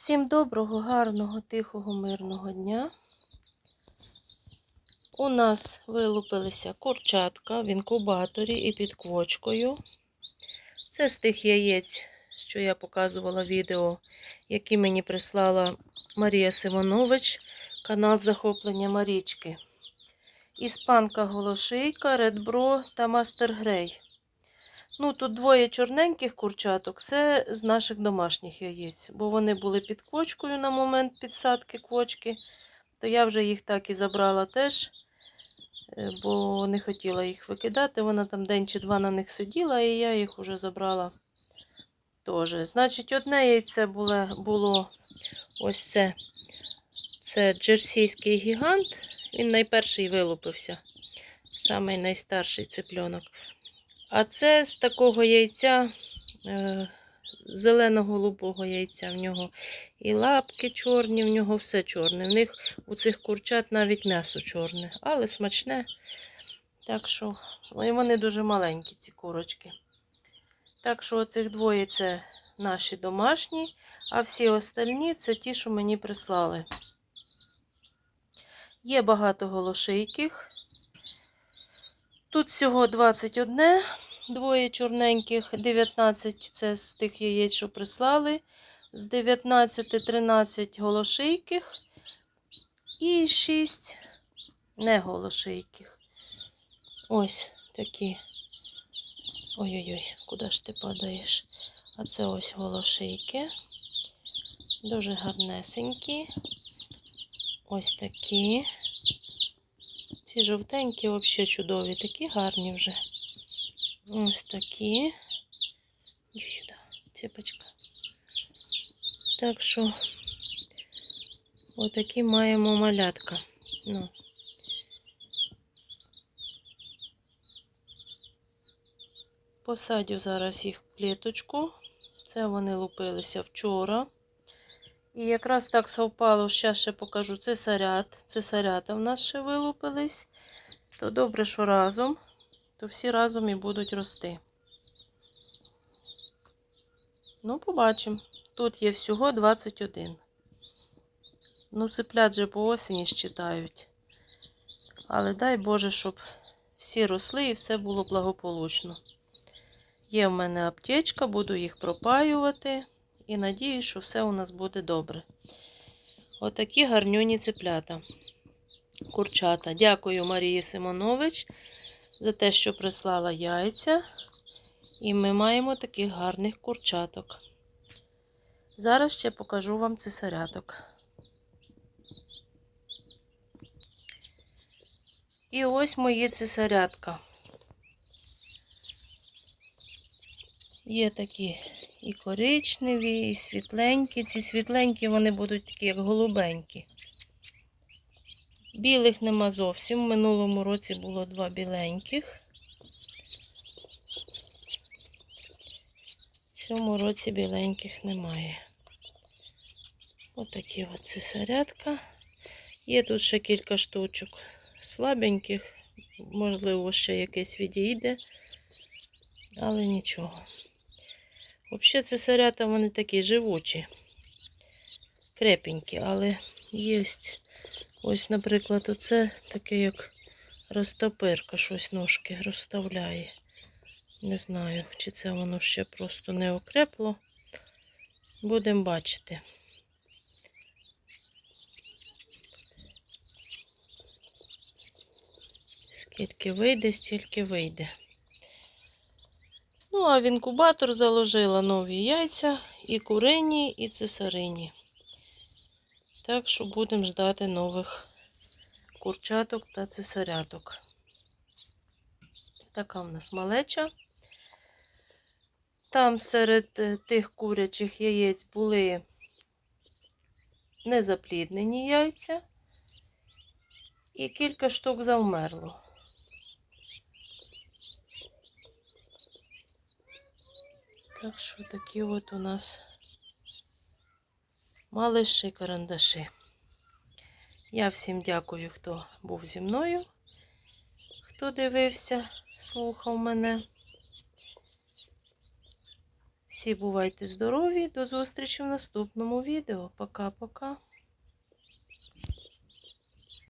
Всім доброго, гарного, тихого, мирного дня. У нас вилупилися курчатка в інкубаторі і під квочкою. Це з тих яєць, що я показувала відео, які мені прислала Марія Симонович, канал Захоплення Марічки. Іспанка голошийка, редбро та мастер грей. Ну, тут двоє чорненьких курчаток, це з наших домашніх яєць, бо вони були під квочкою на момент підсадки квочки, то я вже їх так і забрала теж, е, бо не хотіла їх викидати. Вона там день чи два на них сиділа, і я їх вже забрала теж. Значить, одне яйце було, було ось це. Це джерсійський гігант. Він найперший вилупився. Самий найстарший цыпленок. А це з такого яйця, е, зелено-голубого яйця в нього. І лапки чорні, в нього все чорне. В них у цих курчат навіть м'ясо чорне, але смачне. Так що, ну, і вони дуже маленькі, ці курочки. Так що оцих двоє це наші домашні, а всі остальні це ті, що мені прислали. Є багато голошийких. Тут всього 21, двоє чорненьких, 19 це з тих яєць, що прислали. З 19 13 голошийких і 6 не голошийких. Ось такі. Ой-ой-ой, куди ж ти падаєш? А це ось голошийки. Дуже гарнесенькі. Ось такі. Ці жовтенькі взагалі чудові, такі гарні вже. Ось такі. Іди сюди, цепочка. Так що, отакі маємо малятка. Ну. Посадю зараз їх в кліточку. Це вони лупилися вчора. І якраз так совпало, зараз ще покажу цесарят. Цесарята в нас ще вилупились. То добре, що разом, то всі разом і будуть рости. Ну, побачимо. Тут є всього 21. Ну, цеплят же по осені щитають. Але дай Боже, щоб всі росли і все було благополучно. Є в мене аптечка, буду їх пропаювати. І надіюсь, що все у нас буде добре. Отакі гарнюні цеплята. Курчата. Дякую Марії Симонович за те, що прислала яйця. І ми маємо таких гарних курчаток. Зараз ще покажу вам цесаряток. І ось мої цесарятка. Є такі і коричневі, і світленькі. Ці світленькі вони будуть такі, як голубенькі. Білих нема зовсім. В минулому році було два біленьких. В цьому році біленьких немає. Отакі от цесарятка. Є тут ще кілька штучок слабеньких, можливо, ще якесь відійде, але нічого. Взагалі, цесарята вони такі живучі, крепенькі, але є ось, наприклад, оце таке, як розтопирка, щось ножки розставляє. Не знаю, чи це воно ще просто не окрепло. Будемо бачити. Скільки вийде, стільки вийде. Ну, а в інкубатор заложила нові яйця і курині, і цесарині. Так що будемо ждати нових курчаток та цесаряток. Така в нас малеча. Там серед е, тих курячих яєць були незапліднені яйця, і кілька штук завмерло. Так що такі от у нас малиші карандаші. Я всім дякую, хто був зі мною, хто дивився, слухав мене. Всі бувайте здорові. До зустрічі в наступному відео. Пока-пока.